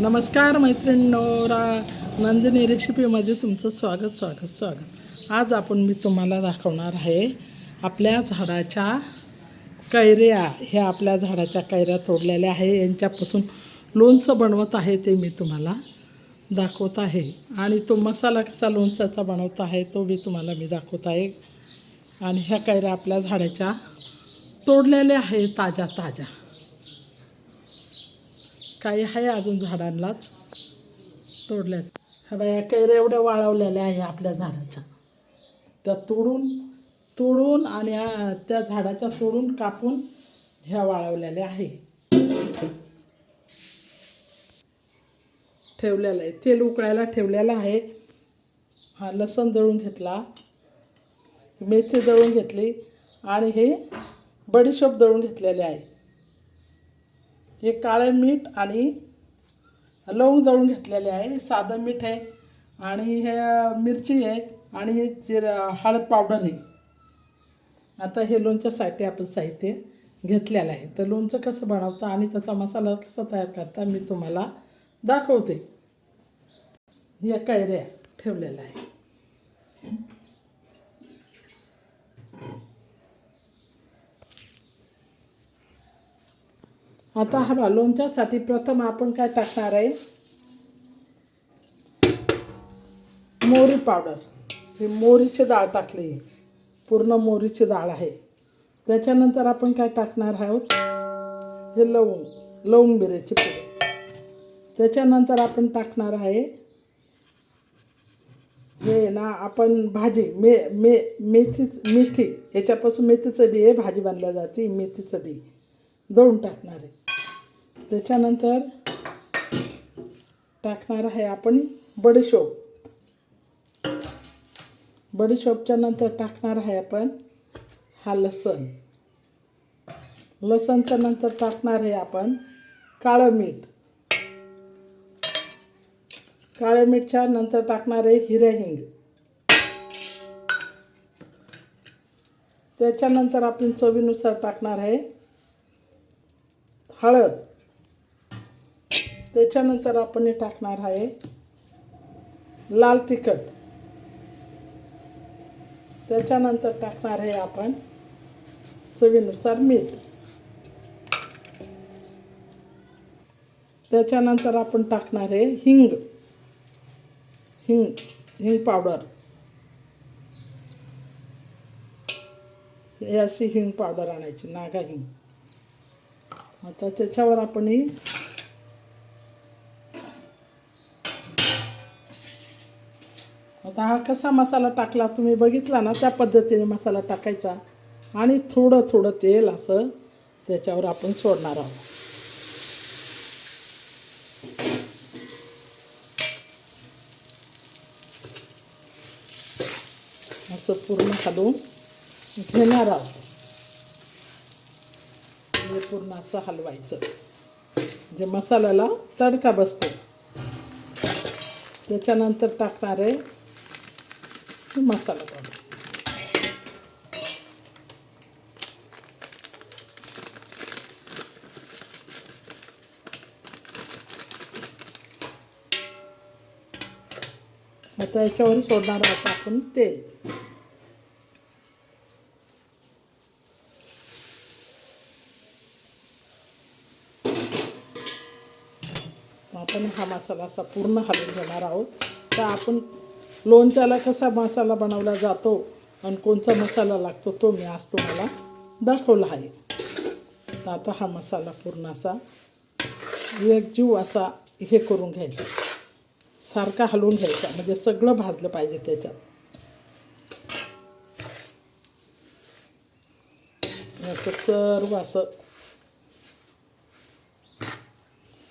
नमस्कार मैत्रिणींनो रा नंदिनी रेसिपीमध्ये तुमचं स्वागत स्वागत स्वागत. आज आपण मी तुम्हाला दाखवणार आहे आपल्या झाडाच्या कैऱ्या. ह्या आपल्या झाडाच्या कैऱ्या तोडलेल्या आहे. यांच्यापासून लोणचं बनवत आहे ते मी तुम्हाला दाखवत आहे. आणि तो मसाला कसा लोणच्याचा बनवत आहे तो मी तुम्हाला मी दाखवत आहे. आणि ह्या कैऱ्या आपल्या झाडाच्या तोडलेल्या आहे ताज्या ताज्या. काही आहे अजून झाडांनाच तोडल्यात. हा बाया कैऱ्या एवढ्या वाळवलेल्या आहे आपल्या झाडाच्या. त्या तोडून तोडून आणि त्या झाडाच्या तोडून कापून ह्या वाळवलेल्या आहे. ठेवलेलं आहे. तेल उकळायला ठेवलेलं आहे. हा लसण दळून घेतला. मेथी दळून घेतली. आणि हे बडीशोप दळून घेतलेले आहे. हे काळे मीठ आणि लवंग दळून घेतलेले आहे. साधं मीठ आहे आणि हे मिरची आहे आणि हे जिर हळद पावडर आहे. आता हे लोणच्यासाठी आपण साहित्य घेतलेलं आहे. तर लोणचं कसं बनवतं आणि त्याचा मसाला कसा तयार करता मी तुम्हाला दाखवते. या कैऱ्या ठेवलेल्या आहे. आता हा बा लोणच्यासाठी प्रथम आपण काय टाकणार आहे? मोहरी पावडर. हे मोहरीची डाळ टाकली पूर्ण मोरीची डाळ आहे. त्याच्यानंतर आपण काय टाकणार आहोत? हे लवंग लवंग मिऱ्याची पुडी त्याच्यानंतर आपण टाकणार आहे हे ना आपण भाजी मे मे मेथी मेथी. याच्यापासून मेथीचं बी आहे भाजी बनल्या जाते मेथीचं बी. दळून टाकणार आहे. त्याच्यानंतर टाकणार आहे आपण बडीशोप बडीशोपच्या नंतर टाकणार आहे आपण हा लसण. लसणच्या नंतर टाकणार आहे आपण काळं मीठ. काळं मीठच्या नंतर टाकणार आहे हिरे हिंग. त्याच्यानंतर आपण चवीनुसार टाकणार आहे हळद. त्याच्यानंतर आपण हे टाकणार आहे लाल तिखट. त्याच्यानंतर टाकणार आहे आपण चवीनुसार मीठ. त्याच्यानंतर आपण टाकणार आहे हिंग. हिंग हिंग पावडर. हे अशी हिंग पावडर आणायची नागा हिंग. आता त्याच्यावर आपण ही आता हा कसा मसाला टाकला तुम्ही बघितला ना त्या पद्धतीने मसाला टाकायचा. आणि थोडं थोडं तेल असं त्याच्यावर आपण सोडणार आहोत. असं पूर्ण हलवून घेणार आहोत. हे पूर्ण असं हलवायचं. जे मसाल्याला तडका बसतो. त्याच्यानंतर टाकणार आहे मसाला पावडर आता याच्यावर सोडणार आहोत आपण तेल आपण हा मसाला असा पूर्ण हलवून घेणार आहोत तर आपण लोणच्याला कसा मसाला बनवला जातो आणि कोणता मसाला लागतो तो मी आज तुम्हाला दाखवला आहे. आता हा मसाला पूर्ण असा एक जीव असा हे करून घ्यायचा. सारखा हलवून घ्यायचा. म्हणजे सगळं भाजलं पाहिजे त्याच्यात. असं सर्व असं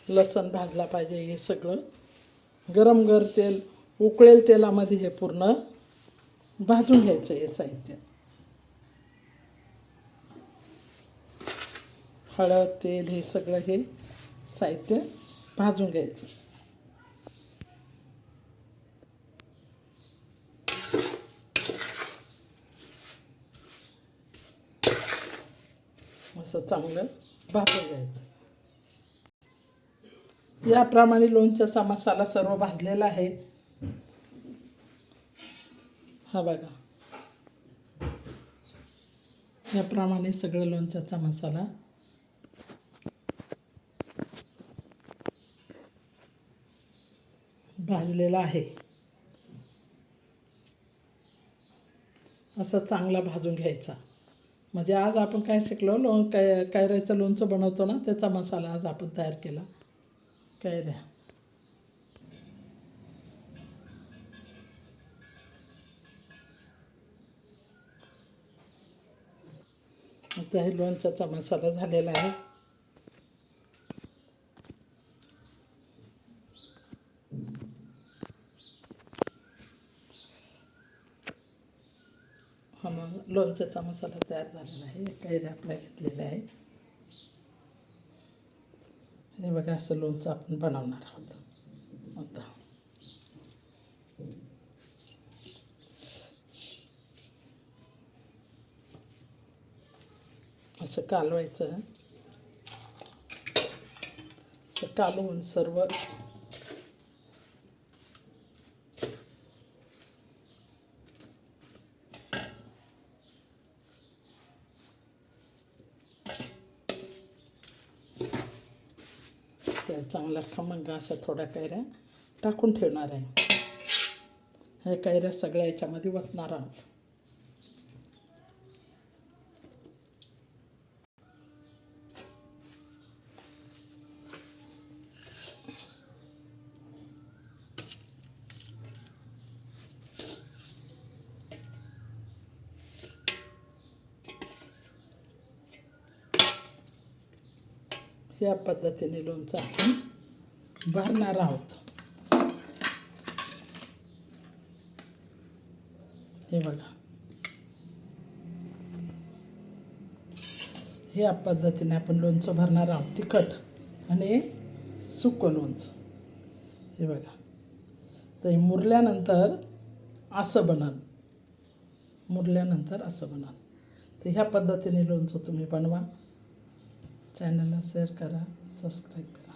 लसण भाजला पाहिजे हे सगळं. गरम गर तेल उकळेल तेलामध्ये हे पूर्ण भाजून घ्यायचं हे साहित्य. हळद तेल हे सगळं हे साहित्य भाजून घ्यायचं. असं चांगलं भाजून घ्यायचं. याप्रमाणे लोणच्याचा मसाला सर्व भाजलेला आहे. हा बघा याप्रमाणे सगळं लोणच्याचा मसाला. भाजलेला आहे. असा चांगला भाजून घ्यायचा. म्हणजे आज आपण काय शिकलो? लोण काय कैऱ्याचं लोणचं बनवतो ना त्याचा मसाला आज आपण तयार केला. कैऱ्या. आता हे लोणच्याचा मसाला झालेला आहे. हा मग लोणच्याचा मसाला तयार झालेला आहे. काही आपल्या घेतलेल्या आहे हे बघा असं लोणचं आपण बनवणार आहोत. आता. असं कालवायचं. असं कालवून सर्व. त्या चांगल्या खमंग अशा थोड्या कैऱ्या टाकून ठेवणार आहे. ह्या कैऱ्या सगळ्या याच्यामध्ये वतणार आहोत. या पद्धतीने लोणचं आपण भरणार आहोत. हे बघा. या पद्धतीने आपण लोणचं भरणार आहोत तिखट आणि सुकं लोणचं. हे बघा. तर हे मुरल्यानंतर असं बनल मुरल्यानंतर असं बनल तर ह्या पद्धतीने लोणचं तुम्ही बनवा. चॅनलला शेअर करा सबस्क्राईब करा.